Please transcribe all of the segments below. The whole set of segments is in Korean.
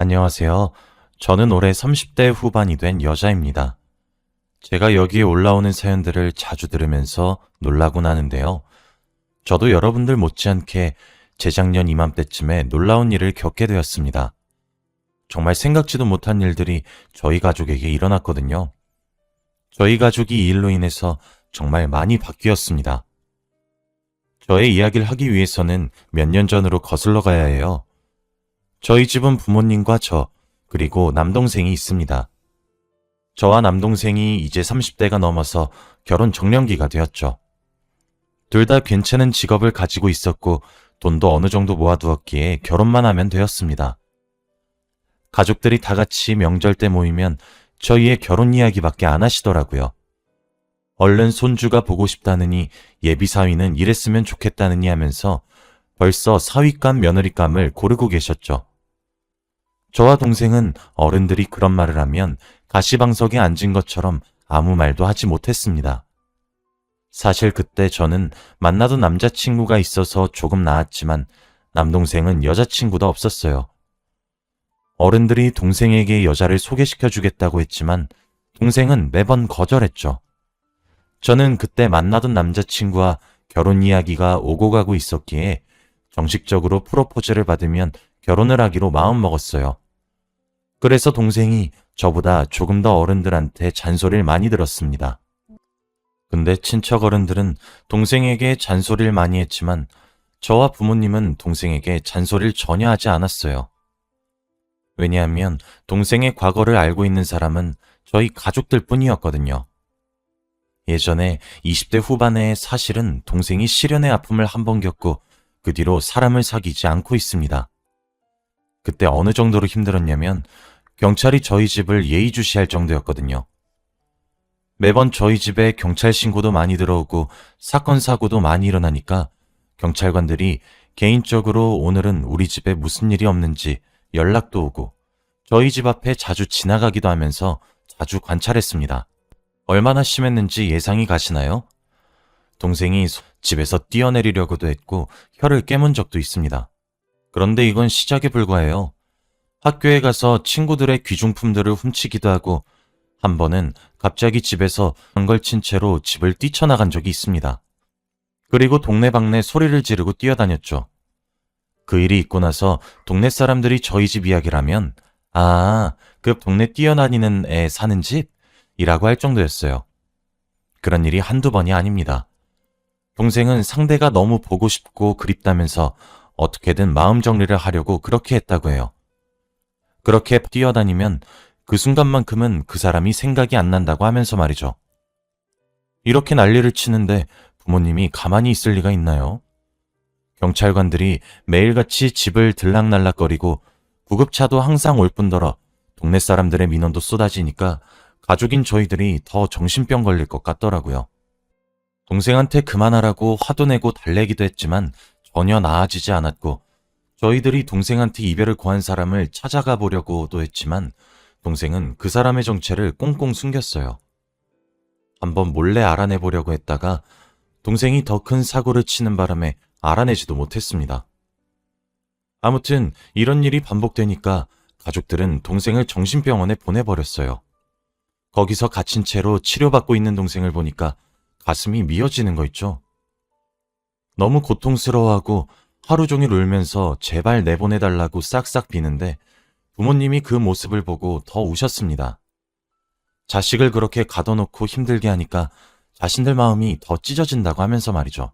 안녕하세요. 저는 올해 30대 후반이 된 여자입니다. 제가 여기에 올라오는 사연들을 자주 들으면서 놀라곤 하는데요. 저도 여러분들 못지않게 재작년 이맘때쯤에 놀라운 일을 겪게 되었습니다. 정말 생각지도 못한 일들이 저희 가족에게 일어났거든요. 저희 가족이 이 일로 인해서 정말 많이 바뀌었습니다. 저의 이야기를 하기 위해서는 몇 년 전으로 거슬러 가야 해요. 저희 집은 부모님과 저, 그리고 남동생이 있습니다. 저와 남동생이 이제 30대가 넘어서 결혼 정년기가 되었죠. 둘 다 괜찮은 직업을 가지고 있었고 돈도 어느 정도 모아두었기에 결혼만 하면 되었습니다. 가족들이 다 같이 명절 때 모이면 저희의 결혼 이야기밖에 안 하시더라고요. 얼른 손주가 보고 싶다느니 예비 사위는 이랬으면 좋겠다느니 하면서 벌써 사위감 며느리감을 고르고 계셨죠. 저와 동생은 어른들이 그런 말을 하면 가시방석에 앉은 것처럼 아무 말도 하지 못했습니다. 사실 그때 저는 만나던 남자친구가 있어서 조금 나았지만 남동생은 여자친구도 없었어요. 어른들이 동생에게 여자를 소개시켜 주겠다고 했지만 동생은 매번 거절했죠. 저는 그때 만나던 남자친구와 결혼 이야기가 오고 가고 있었기에 정식적으로 프로포즈를 받으면 결혼을 하기로 마음먹었어요. 그래서 동생이 저보다 조금 더 어른들한테 잔소리를 많이 들었습니다. 근데 친척 어른들은 동생에게 잔소리를 많이 했지만 저와 부모님은 동생에게 잔소리를 전혀 하지 않았어요. 왜냐하면 동생의 과거를 알고 있는 사람은 저희 가족들 뿐이었거든요. 예전에 20대 후반에 사실은 동생이 실연의 아픔을 한 번 겪고 그 뒤로 사람을 사귀지 않고 있습니다. 그때 어느 정도로 힘들었냐면 경찰이 저희 집을 예의주시할 정도였거든요. 매번 저희 집에 경찰 신고도 많이 들어오고 사건 사고도 많이 일어나니까 경찰관들이 개인적으로 오늘은 우리 집에 무슨 일이 없는지 연락도 오고 저희 집 앞에 자주 지나가기도 하면서 자주 관찰했습니다. 얼마나 심했는지 예상이 가시나요? 동생이 집에서 뛰어내리려고도 했고 혀를 깨문 적도 있습니다. 그런데 이건 시작에 불과해요. 학교에 가서 친구들의 귀중품들을 훔치기도 하고 한 번은 갑자기 집에서 한걸친 채로 집을 뛰쳐나간 적이 있습니다. 그리고 동네방네 소리를 지르고 뛰어다녔죠. 그 일이 있고 나서 동네 사람들이 저희 집 이야기를 하면 아, 그 동네 뛰어다니는 애 사는 집? 이라고 할 정도였어요. 그런 일이 한두 번이 아닙니다. 동생은 상대가 너무 보고 싶고 그립다면서 어떻게든 마음 정리를 하려고 그렇게 했다고 해요. 그렇게 뛰어다니면 그 순간만큼은 그 사람이 생각이 안 난다고 하면서 말이죠. 이렇게 난리를 치는데 부모님이 가만히 있을 리가 있나요? 경찰관들이 매일같이 집을 들락날락거리고 구급차도 항상 올 뿐더러 동네 사람들의 민원도 쏟아지니까 가족인 저희들이 더 정신병 걸릴 것 같더라고요. 동생한테 그만하라고 화도 내고 달래기도 했지만 전혀 나아지지 않았고 저희들이 동생한테 이별을 고한 사람을 찾아가 보려고도 했지만 동생은 그 사람의 정체를 꽁꽁 숨겼어요. 한번 몰래 알아내 보려고 했다가 동생이 더 큰 사고를 치는 바람에 알아내지도 못했습니다. 아무튼 이런 일이 반복되니까 가족들은 동생을 정신병원에 보내버렸어요. 거기서 갇힌 채로 치료받고 있는 동생을 보니까 가슴이 미어지는 거 있죠. 너무 고통스러워하고 하루 종일 울면서 제발 내보내달라고 싹싹 비는데 부모님이 그 모습을 보고 더 우셨습니다. 자식을 그렇게 가둬놓고 힘들게 하니까 자신들 마음이 더 찢어진다고 하면서 말이죠.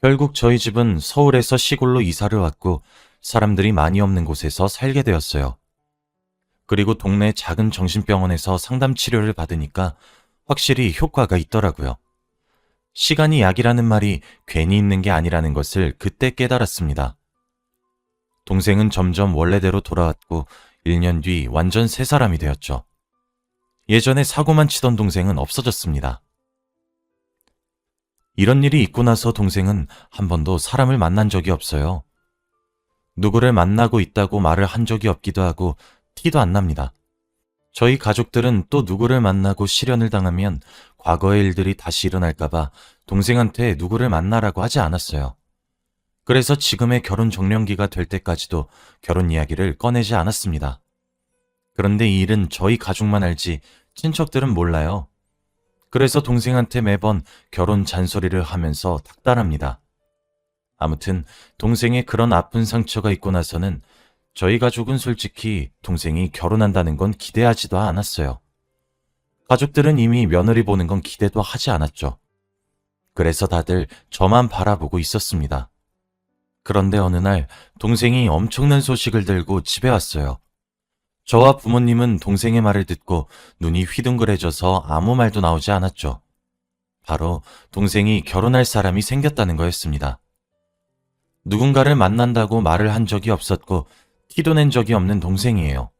결국 저희 집은 서울에서 시골로 이사를 왔고 사람들이 많이 없는 곳에서 살게 되었어요. 그리고 동네 작은 정신병원에서 상담 치료를 받으니까 확실히 효과가 있더라고요. 시간이 약이라는 말이 괜히 있는 게 아니라는 것을 그때 깨달았습니다. 동생은 점점 원래대로 돌아왔고 1년 뒤 완전 새 사람이 되었죠. 예전에 사고만 치던 동생은 없어졌습니다. 이런 일이 있고 나서 동생은 한 번도 사람을 만난 적이 없어요. 누구를 만나고 있다고 말을 한 적이 없기도 하고 티도 안 납니다. 저희 가족들은 또 누구를 만나고 실연을 당하면 과거의 일들이 다시 일어날까봐 동생한테 누구를 만나라고 하지 않았어요. 그래서 지금의 결혼 정년기가 될 때까지도 결혼 이야기를 꺼내지 않았습니다. 그런데 이 일은 저희 가족만 알지 친척들은 몰라요. 그래서 동생한테 매번 결혼 잔소리를 하면서 닥달합니다. 아무튼 동생의 그런 아픈 상처가 있고 나서는 저희 가족은 솔직히 동생이 결혼한다는 건 기대하지도 않았어요. 가족들은 이미 며느리 보는 건 기대도 하지 않았죠. 그래서 다들 저만 바라보고 있었습니다. 그런데 어느 날 동생이 엄청난 소식을 들고 집에 왔어요. 저와 부모님은 동생의 말을 듣고 눈이 휘둥그레져서 아무 말도 나오지 않았죠. 바로 동생이 결혼할 사람이 생겼다는 거였습니다. 누군가를 만난다고 말을 한 적이 없었고 티도 낸 적이 없는 동생이에요.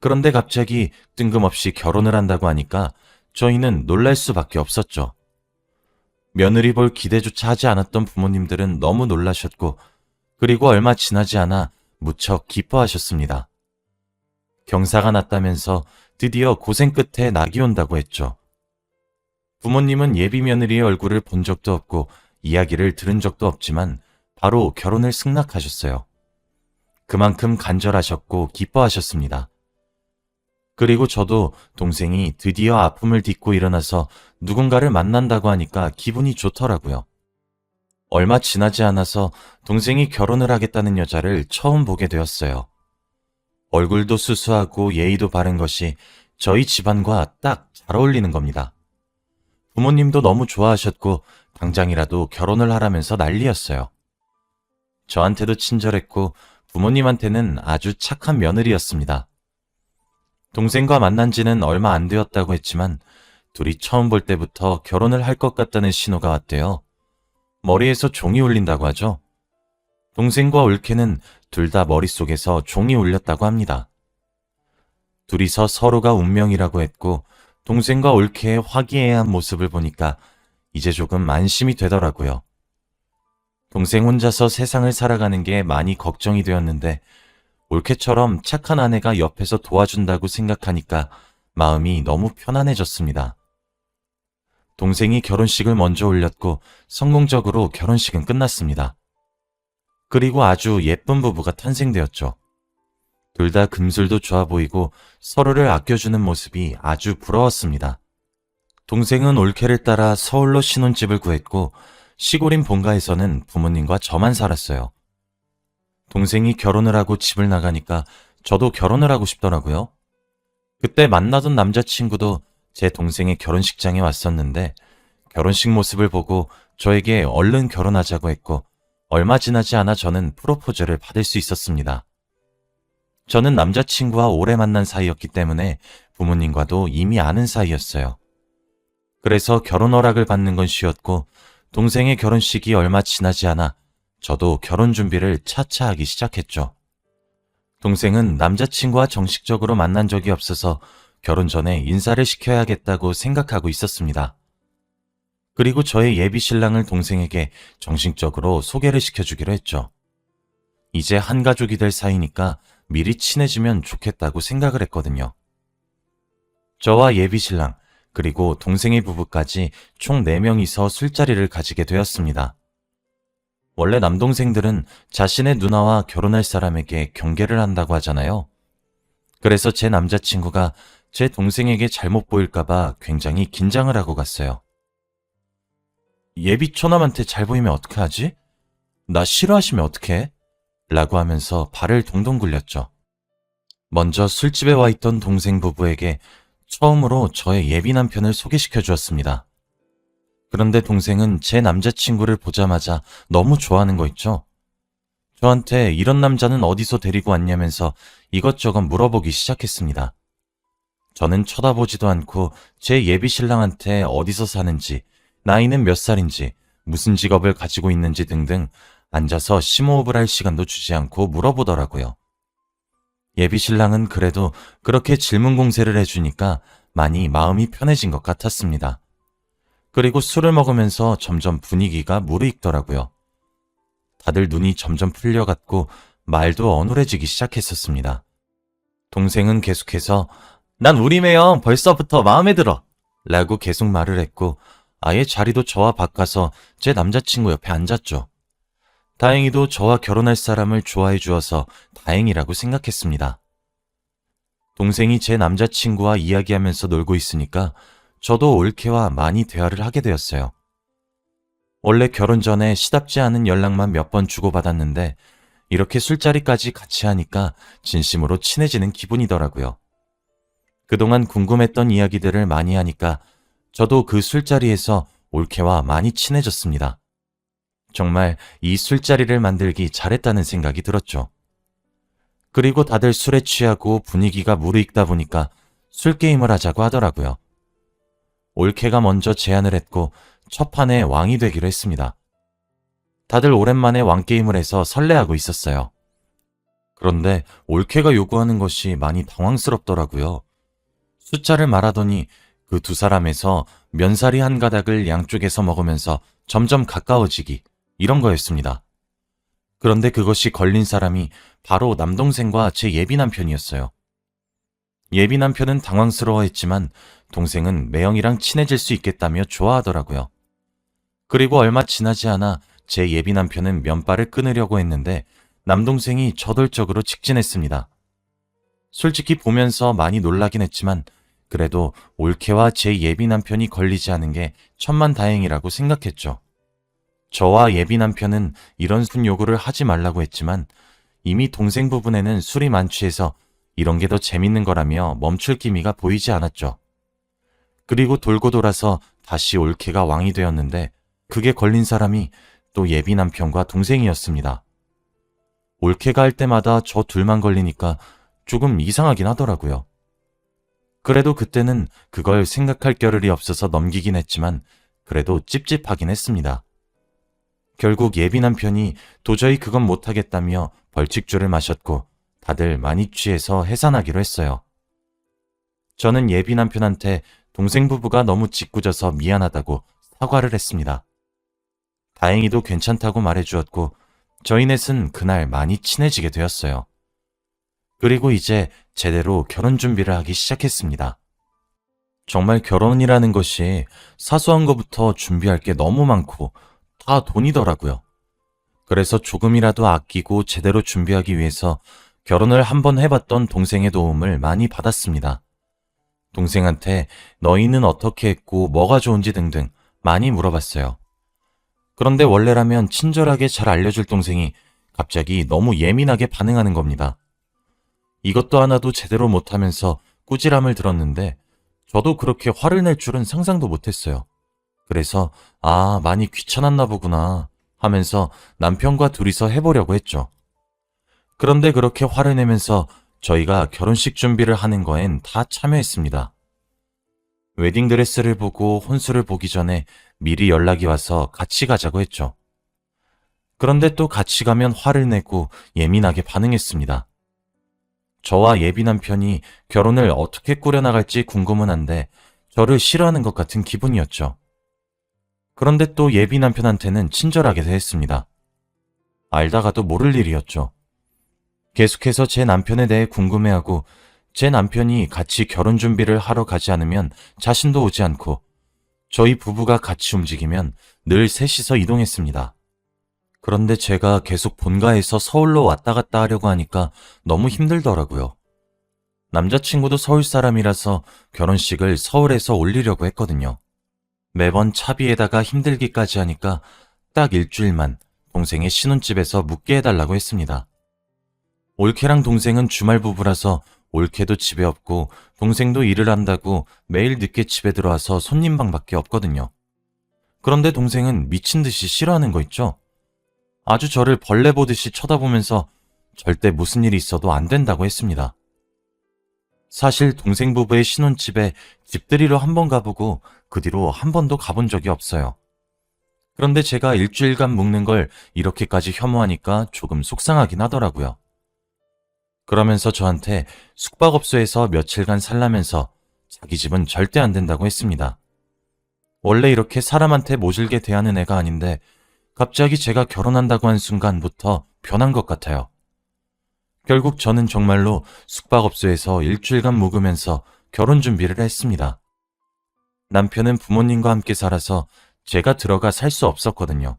그런데 갑자기 뜬금없이 결혼을 한다고 하니까 저희는 놀랄 수밖에 없었죠. 며느리 볼 기대조차 하지 않았던 부모님들은 너무 놀라셨고, 그리고 얼마 지나지 않아 무척 기뻐하셨습니다. 경사가 났다면서 드디어 고생 끝에 낙이 온다고 했죠. 부모님은 예비 며느리의 얼굴을 본 적도 없고 이야기를 들은 적도 없지만 바로 결혼을 승낙하셨어요. 그만큼 간절하셨고 기뻐하셨습니다. 그리고 저도 동생이 드디어 아픔을 딛고 일어나서 누군가를 만난다고 하니까 기분이 좋더라고요. 얼마 지나지 않아서 동생이 결혼을 하겠다는 여자를 처음 보게 되었어요. 얼굴도 수수하고 예의도 바른 것이 저희 집안과 딱 잘 어울리는 겁니다. 부모님도 너무 좋아하셨고 당장이라도 결혼을 하라면서 난리였어요. 저한테도 친절했고 부모님한테는 아주 착한 며느리였습니다. 동생과 만난 지는 얼마 안 되었다고 했지만 둘이 처음 볼 때부터 결혼을 할 것 같다는 신호가 왔대요. 머리에서 종이 울린다고 하죠. 동생과 올케는 둘 다 머릿속에서 종이 울렸다고 합니다. 둘이서 서로가 운명이라고 했고 동생과 올케의 화기애애한 모습을 보니까 이제 조금 안심이 되더라고요. 동생 혼자서 세상을 살아가는 게 많이 걱정이 되었는데 올케처럼 착한 아내가 옆에서 도와준다고 생각하니까 마음이 너무 편안해졌습니다. 동생이 결혼식을 먼저 올렸고 성공적으로 결혼식은 끝났습니다. 그리고 아주 예쁜 부부가 탄생되었죠. 둘 다 금술도 좋아 보이고 서로를 아껴주는 모습이 아주 부러웠습니다. 동생은 올케를 따라 서울로 신혼집을 구했고 시골인 본가에서는 부모님과 저만 살았어요. 동생이 결혼을 하고 집을 나가니까 저도 결혼을 하고 싶더라고요. 그때 만나던 남자친구도 제 동생의 결혼식장에 왔었는데 결혼식 모습을 보고 저에게 얼른 결혼하자고 했고 얼마 지나지 않아 저는 프로포즈를 받을 수 있었습니다. 저는 남자친구와 오래 만난 사이였기 때문에 부모님과도 이미 아는 사이였어요. 그래서 결혼 허락을 받는 건 쉬웠고 동생의 결혼식이 얼마 지나지 않아 저도 결혼 준비를 차차 하기 시작했죠. 동생은 남자친구와 정식적으로 만난 적이 없어서 결혼 전에 인사를 시켜야겠다고 생각하고 있었습니다. 그리고 저의 예비 신랑을 동생에게 정식적으로 소개를 시켜주기로 했죠. 이제 한 가족이 될 사이니까 미리 친해지면 좋겠다고 생각을 했거든요. 저와 예비 신랑, 그리고 동생의 부부까지 총 4명이서 술자리를 가지게 되었습니다. 원래 남동생들은 자신의 누나와 결혼할 사람에게 경계를 한다고 하잖아요. 그래서 제 남자친구가 제 동생에게 잘못 보일까봐 굉장히 긴장을 하고 갔어요. 예비 처남한테 잘 보이면 어떡하지? 나 싫어하시면 어떡해? 라고 하면서 발을 동동 굴렸죠. 먼저 술집에 와 있던 동생 부부에게 처음으로 저의 예비 남편을 소개시켜 주었습니다. 그런데 동생은 제 남자친구를 보자마자 너무 좋아하는 거 있죠? 저한테 이런 남자는 어디서 데리고 왔냐면서 이것저것 물어보기 시작했습니다. 저는 쳐다보지도 않고 제 예비 신랑한테 어디서 사는지, 나이는 몇 살인지, 무슨 직업을 가지고 있는지 등등 앉아서 심호흡을 할 시간도 주지 않고 물어보더라고요. 예비 신랑은 그래도 그렇게 질문 공세를 해주니까 많이 마음이 편해진 것 같았습니다. 그리고 술을 먹으면서 점점 분위기가 무르익더라고요. 다들 눈이 점점 풀려갔고 말도 어눌해지기 시작했었습니다. 동생은 계속해서 난 우리 매형 벌써부터 마음에 들어 라고 계속 말을 했고 아예 자리도 저와 바꿔서 제 남자친구 옆에 앉았죠. 다행히도 저와 결혼할 사람을 좋아해 주어서 다행이라고 생각했습니다. 동생이 제 남자친구와 이야기하면서 놀고 있으니까 저도 올케와 많이 대화를 하게 되었어요. 원래 결혼 전에 시답지 않은 연락만 몇 번 주고받았는데 이렇게 술자리까지 같이 하니까 진심으로 친해지는 기분이더라고요. 그동안 궁금했던 이야기들을 많이 하니까 저도 그 술자리에서 올케와 많이 친해졌습니다. 정말 이 술자리를 만들기 잘했다는 생각이 들었죠. 그리고 다들 술에 취하고 분위기가 무르익다 보니까 술게임을 하자고 하더라고요. 올케가 먼저 제안을 했고 첫 판에 왕이 되기로 했습니다. 다들 오랜만에 왕게임을 해서 설레하고 있었어요. 그런데 올케가 요구하는 것이 많이 당황스럽더라고요. 숫자를 말하더니 그 두 사람에서 면사리 한 가닥을 양쪽에서 먹으면서 점점 가까워지기 이런 거였습니다. 그런데 그것이 걸린 사람이 바로 남동생과 제 예비 남편이었어요. 예비 남편은 당황스러워했지만 동생은 매형이랑 친해질 수 있겠다며 좋아하더라고요. 그리고 얼마 지나지 않아 제 예비 남편은 면발을 끊으려고 했는데 남동생이 저돌적으로 직진했습니다. 솔직히 보면서 많이 놀라긴 했지만 그래도 올케와 제 예비 남편이 걸리지 않은 게 천만 다행이라고 생각했죠. 저와 예비 남편은 이런 순 요구를 하지 말라고 했지만 이미 동생 부분에는 술이 만취해서 이런 게 더 재밌는 거라며 멈출 기미가 보이지 않았죠. 그리고 돌고 돌아서 다시 올케가 왕이 되었는데 그게 걸린 사람이 또 예비 남편과 동생이었습니다. 올케가 할 때마다 저 둘만 걸리니까 조금 이상하긴 하더라고요. 그래도 그때는 그걸 생각할 겨를이 없어서 넘기긴 했지만 그래도 찝찝하긴 했습니다. 결국 예비 남편이 도저히 그건 못하겠다며 벌칙주를 마셨고 다들 많이 취해서 해산하기로 했어요. 저는 예비 남편한테 동생 부부가 너무 짓궂어서 미안하다고 사과를 했습니다. 다행히도 괜찮다고 말해주었고 저희 넷은 그날 많이 친해지게 되었어요. 그리고 이제 제대로 결혼 준비를 하기 시작했습니다. 정말 결혼이라는 것이 사소한 것부터 준비할 게 너무 많고 다 돈이더라고요. 그래서 조금이라도 아끼고 제대로 준비하기 위해서 결혼을 한번 해봤던 동생의 도움을 많이 받았습니다. 동생한테 너희는 어떻게 했고 뭐가 좋은지 등등 많이 물어봤어요. 그런데 원래라면 친절하게 잘 알려줄 동생이 갑자기 너무 예민하게 반응하는 겁니다. 이것도 하나도 제대로 못하면서 꾸지람을 들었는데 저도 그렇게 화를 낼 줄은 상상도 못했어요. 그래서 아 많이 귀찮았나 보구나 하면서 남편과 둘이서 해보려고 했죠. 그런데 그렇게 화를 내면서 저희가 결혼식 준비를 하는 거엔 다 참여했습니다. 웨딩드레스를 보고 혼수를 보기 전에 미리 연락이 와서 같이 가자고 했죠. 그런데 또 같이 가면 화를 내고 예민하게 반응했습니다. 저와 예비 남편이 결혼을 어떻게 꾸려나갈지 궁금은 한데 저를 싫어하는 것 같은 기분이었죠. 그런데 또 예비 남편한테는 친절하게 대했습니다. 알다가도 모를 일이었죠. 계속해서 제 남편에 대해 궁금해하고 제 남편이 같이 결혼 준비를 하러 가지 않으면 자신도 오지 않고 저희 부부가 같이 움직이면 늘 셋이서 이동했습니다. 그런데 제가 계속 본가에서 서울로 왔다 갔다 하려고 하니까 너무 힘들더라고요. 남자친구도 서울 사람이라서 결혼식을 서울에서 올리려고 했거든요. 매번 차비에다가 힘들기까지 하니까 딱 일주일만 동생의 신혼집에서 묵게 해달라고 했습니다. 올케랑 동생은 주말 부부라서 올케도 집에 없고 동생도 일을 한다고 매일 늦게 집에 들어와서 손님방밖에 없거든요. 그런데 동생은 미친 듯이 싫어하는 거 있죠? 아주 저를 벌레 보듯이 쳐다보면서 절대 무슨 일이 있어도 안 된다고 했습니다. 사실 동생 부부의 신혼집에 집들이로 한번 가보고 그 뒤로 한 번도 가본 적이 없어요. 그런데 제가 일주일간 묵는 걸 이렇게까지 혐오하니까 조금 속상하긴 하더라고요. 그러면서 저한테 숙박업소에서 며칠간 살라면서 자기 집은 절대 안 된다고 했습니다. 원래 이렇게 사람한테 모질게 대하는 애가 아닌데 갑자기 제가 결혼한다고 한 순간부터 변한 것 같아요. 결국 저는 정말로 숙박업소에서 일주일간 묵으면서 결혼 준비를 했습니다. 남편은 부모님과 함께 살아서 제가 들어가 살 수 없었거든요.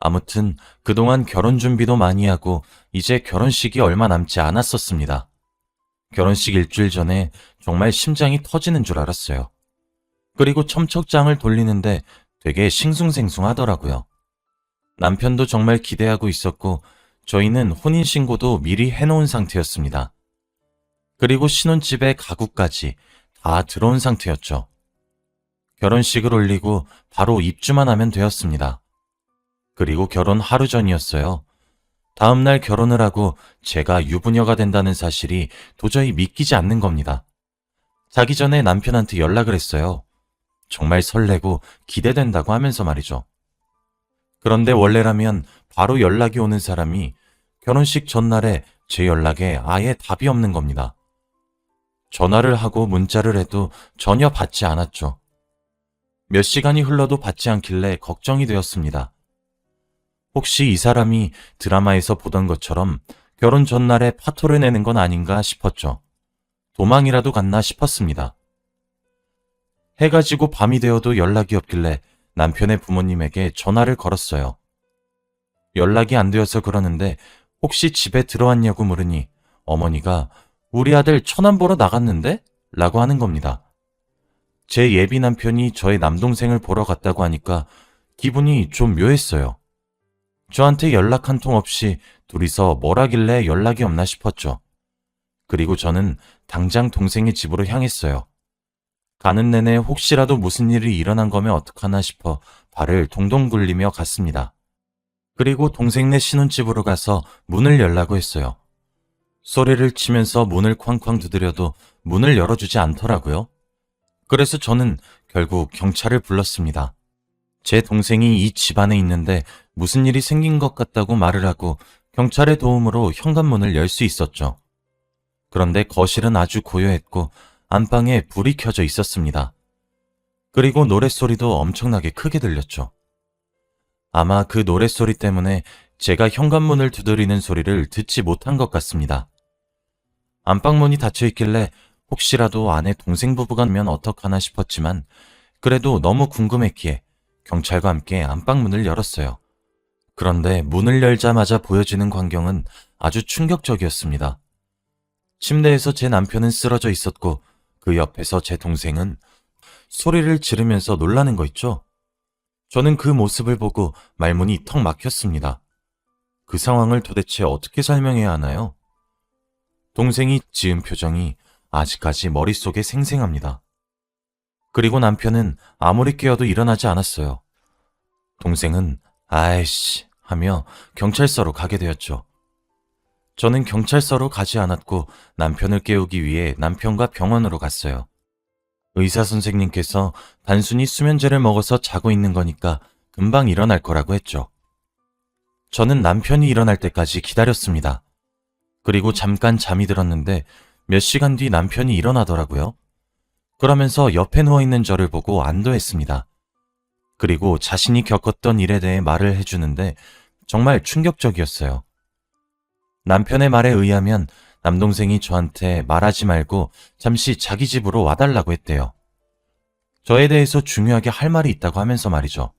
아무튼 그동안 결혼 준비도 많이 하고 이제 결혼식이 얼마 남지 않았었습니다. 결혼식 일주일 전에 정말 심장이 터지는 줄 알았어요. 그리고 첨척장을 돌리는데 되게 싱숭생숭하더라고요. 남편도 정말 기대하고 있었고 저희는 혼인신고도 미리 해놓은 상태였습니다. 그리고 신혼집에 가구까지 다 들어온 상태였죠. 결혼식을 올리고 바로 입주만 하면 되었습니다. 그리고 결혼 하루 전이었어요. 다음날 결혼을 하고 제가 유부녀가 된다는 사실이 도저히 믿기지 않는 겁니다. 자기 전에 남편한테 연락을 했어요. 정말 설레고 기대된다고 하면서 말이죠. 그런데 원래라면 바로 연락이 오는 사람이 결혼식 전날에 제 연락에 아예 답이 없는 겁니다. 전화를 하고 문자를 해도 전혀 받지 않았죠. 몇 시간이 흘러도 받지 않길래 걱정이 되었습니다. 혹시 이 사람이 드라마에서 보던 것처럼 결혼 전날에 파토를 내는 건 아닌가 싶었죠. 도망이라도 갔나 싶었습니다. 해가 지고 밤이 되어도 연락이 없길래 남편의 부모님에게 전화를 걸었어요. 연락이 안 되어서 그러는데 혹시 집에 들어왔냐고 물으니 어머니가 우리 아들 천안 보러 나갔는데? 라고 하는 겁니다. 제 예비 남편이 저의 남동생을 보러 갔다고 하니까 기분이 좀 묘했어요. 저한테 연락 한 통 없이 둘이서 뭘 하길래 연락이 없나 싶었죠. 그리고 저는 당장 동생의 집으로 향했어요. 가는 내내 혹시라도 무슨 일이 일어난 거면 어떡하나 싶어 발을 동동 굴리며 갔습니다. 그리고 동생네 신혼집으로 가서 문을 열라고 했어요. 소리를 치면서 문을 쾅쾅 두드려도 문을 열어주지 않더라고요. 그래서 저는 결국 경찰을 불렀습니다. 제 동생이 이 집안에 있는데 무슨 일이 생긴 것 같다고 말을 하고 경찰의 도움으로 현관문을 열 수 있었죠. 그런데 거실은 아주 고요했고 안방에 불이 켜져 있었습니다. 그리고 노랫소리도 엄청나게 크게 들렸죠. 아마 그 노랫소리 때문에 제가 현관문을 두드리는 소리를 듣지 못한 것 같습니다. 안방문이 닫혀 있길래 혹시라도 안에 동생 부부가 면 어떡하나 싶었지만 그래도 너무 궁금했기에 경찰과 함께 안방문을 열었어요. 그런데 문을 열자마자 보여지는 광경은 아주 충격적이었습니다. 침대에서 제 남편은 쓰러져 있었고 그 옆에서 제 동생은 소리를 지르면서 놀라는 거 있죠? 저는 그 모습을 보고 말문이 턱 막혔습니다. 그 상황을 도대체 어떻게 설명해야 하나요? 동생이 지은 표정이 아직까지 머릿속에 생생합니다. 그리고 남편은 아무리 깨어도 일어나지 않았어요. 동생은 아이씨 하며 경찰서로 가게 되었죠. 저는 경찰서로 가지 않았고 남편을 깨우기 위해 남편과 병원으로 갔어요. 의사 선생님께서 단순히 수면제를 먹어서 자고 있는 거니까 금방 일어날 거라고 했죠. 저는 남편이 일어날 때까지 기다렸습니다. 그리고 잠깐 잠이 들었는데 몇 시간 뒤 남편이 일어나더라고요. 그러면서 옆에 누워있는 저를 보고 안도했습니다. 그리고 자신이 겪었던 일에 대해 말을 해주는데 정말 충격적이었어요. 남편의 말에 의하면 남동생이 저한테 말하지 말고 잠시 자기 집으로 와달라고 했대요. 저에 대해서 중요하게 할 말이 있다고 하면서 말이죠.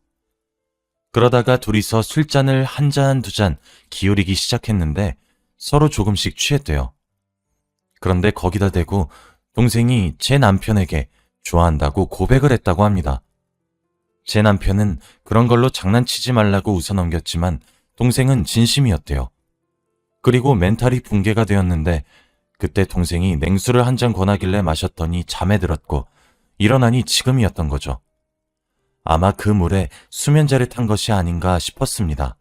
그러다가 둘이서 술잔을 한 잔, 두 잔 기울이기 시작했는데 서로 조금씩 취했대요. 그런데 거기다 대고 동생이 제 남편에게 좋아한다고 고백을 했다고 합니다. 제 남편은 그런 걸로 장난치지 말라고 웃어넘겼지만 동생은 진심이었대요. 그리고 멘탈이 붕괴가 되었는데 그때 동생이 냉수를 한 잔 권하길래 마셨더니 잠에 들었고 일어나니 지금이었던 거죠. 아마 그 물에 수면제를 탄 것이 아닌가 싶었습니다.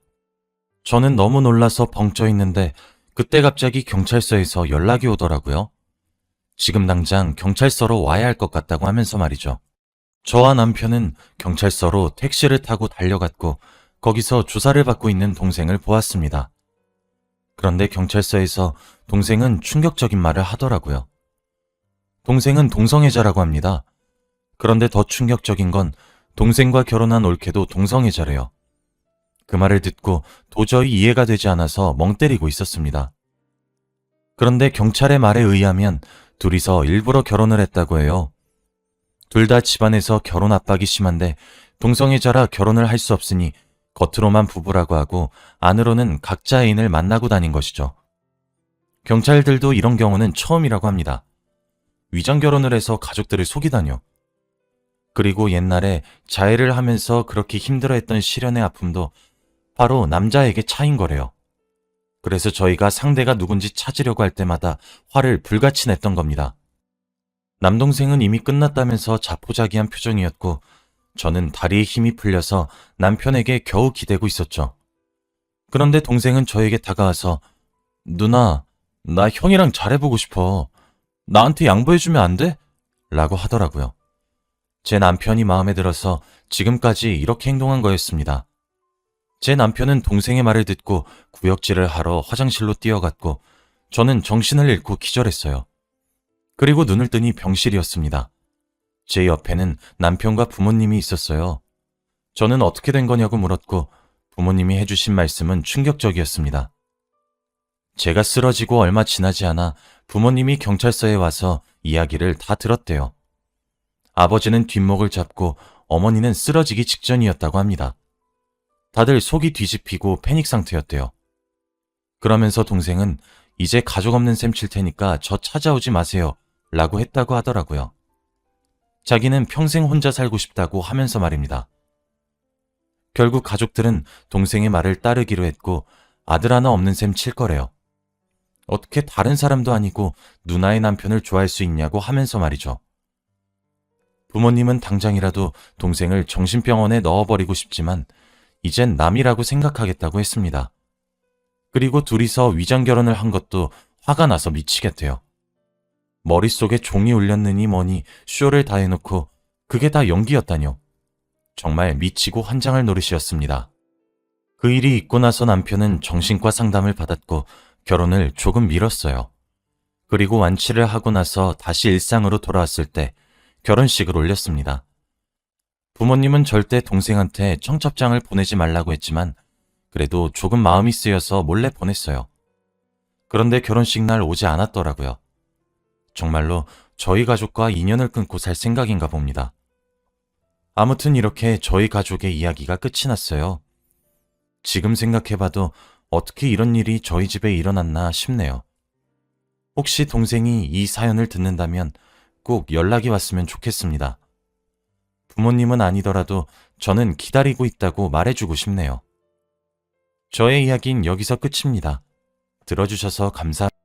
저는 너무 놀라서 벙쪄 있는데 그때 갑자기 경찰서에서 연락이 오더라고요. 지금 당장 경찰서로 와야 할 것 같다고 하면서 말이죠. 저와 남편은 경찰서로 택시를 타고 달려갔고 거기서 조사를 받고 있는 동생을 보았습니다. 그런데 경찰서에서 동생은 충격적인 말을 하더라고요. 동생은 동성애자라고 합니다. 그런데 더 충격적인 건 동생과 결혼한 올케도 동성애자래요. 그 말을 듣고 도저히 이해가 되지 않아서 멍 때리고 있었습니다. 그런데 경찰의 말에 의하면 둘이서 일부러 결혼을 했다고 해요. 둘 다 집안에서 결혼 압박이 심한데 동성애자라 결혼을 할 수 없으니 겉으로만 부부라고 하고 안으로는 각자 애인을 만나고 다닌 것이죠. 경찰들도 이런 경우는 처음이라고 합니다. 위장 결혼을 해서 가족들을 속이다뇨. 그리고 옛날에 자해를 하면서 그렇게 힘들어했던 시련의 아픔도 바로 남자에게 차인 거래요. 그래서 저희가 상대가 누군지 찾으려고 할 때마다 화를 불같이 냈던 겁니다. 남동생은 이미 끝났다면서 자포자기한 표정이었고 저는 다리에 힘이 풀려서 남편에게 겨우 기대고 있었죠. 그런데 동생은 저에게 다가와서 누나, 나 형이랑 잘해보고 싶어. 나한테 양보해주면 안 돼? 라고 하더라고요. 제 남편이 마음에 들어서 지금까지 이렇게 행동한 거였습니다. 제 남편은 동생의 말을 듣고 구역질을 하러 화장실로 뛰어갔고 저는 정신을 잃고 기절했어요. 그리고 눈을 뜨니 병실이었습니다. 제 옆에는 남편과 부모님이 있었어요. 저는 어떻게 된 거냐고 물었고 부모님이 해주신 말씀은 충격적이었습니다. 제가 쓰러지고 얼마 지나지 않아 부모님이 경찰서에 와서 이야기를 다 들었대요. 아버지는 뒷목을 잡고 어머니는 쓰러지기 직전이었다고 합니다. 다들 속이 뒤집히고 패닉 상태였대요. 그러면서 동생은 이제 가족 없는 셈 칠 테니까 저 찾아오지 마세요. 라고 했다고 하더라고요. 자기는 평생 혼자 살고 싶다고 하면서 말입니다. 결국 가족들은 동생의 말을 따르기로 했고 아들 하나 없는 셈 칠 거래요. 어떻게 다른 사람도 아니고 누나의 남편을 좋아할 수 있냐고 하면서 말이죠. 부모님은 당장이라도 동생을 정신병원에 넣어버리고 싶지만 이젠 남이라고 생각하겠다고 했습니다. 그리고 둘이서 위장 결혼을 한 것도 화가 나서 미치겠대요. 머릿속에 종이 울렸느니 뭐니 쇼를 다 해놓고 그게 다 연기였다뇨. 정말 미치고 환장할 노릇이었습니다. 그 일이 있고 나서 남편은 정신과 상담을 받았고 결혼을 조금 미뤘어요. 그리고 완치를 하고 나서 다시 일상으로 돌아왔을 때 결혼식을 올렸습니다. 부모님은 절대 동생한테 청첩장을 보내지 말라고 했지만 그래도 조금 마음이 쓰여서 몰래 보냈어요. 그런데 결혼식 날 오지 않았더라고요. 정말로 저희 가족과 인연을 끊고 살 생각인가 봅니다. 아무튼 이렇게 저희 가족의 이야기가 끝이 났어요. 지금 생각해봐도 어떻게 이런 일이 저희 집에 일어났나 싶네요. 혹시 동생이 이 사연을 듣는다면 꼭 연락이 왔으면 좋겠습니다. 부모님은 아니더라도 저는 기다리고 있다고 말해주고 싶네요. 저의 이야기는 여기서 끝입니다. 들어주셔서 감사합니다.